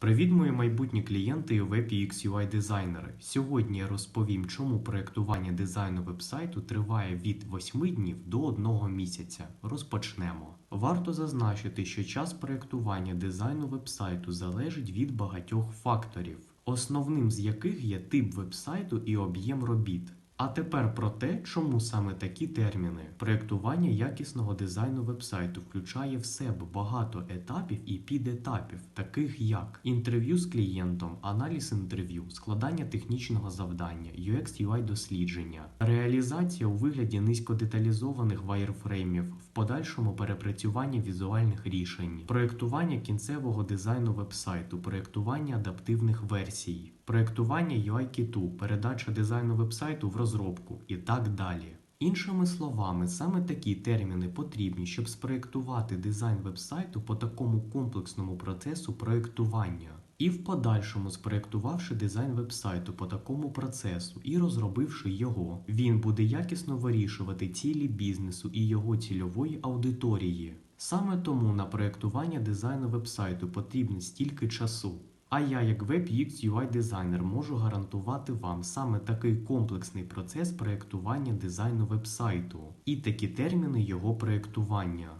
Привіт, мої майбутні клієнти і веб UX UI дизайнери. Сьогодні я розповім, чому проєктування дизайну вебсайту триває від 8 днів до 1 місяця. Розпочнемо. Варто зазначити, що час проєктування дизайну вебсайту залежить від багатьох факторів, основним з яких є тип вебсайту і об'єм робіт. А тепер про те, чому саме такі терміни. Проєктування якісного дизайну вебсайту включає в себе багато етапів і підетапів, таких як інтерв'ю з клієнтом, аналіз інтерв'ю, складання технічного завдання, UX UI дослідження, реалізація у вигляді низькодеталізованих вайрфреймів, в подальшому перепрацювання візуальних рішень, проєктування кінцевого дизайну вебсайту, проєктування адаптивних версій. Проєктування UI-кіту, передача дизайну вебсайту в розробку і так далі. Іншими словами, саме такі терміни потрібні, щоб спроєктувати дизайн вебсайту по такому комплексному процесу проєктування. І в подальшому, спроєктувавши дизайн вебсайту по такому процесу і розробивши його, він буде якісно вирішувати цілі бізнесу і його цільової аудиторії. Саме тому на проєктування дизайну вебсайту потрібно стільки часу. А я, як WebX UI дизайнер, можу гарантувати вам саме такий комплексний процес проєктування дизайну вебсайту і такі терміни його проєктування.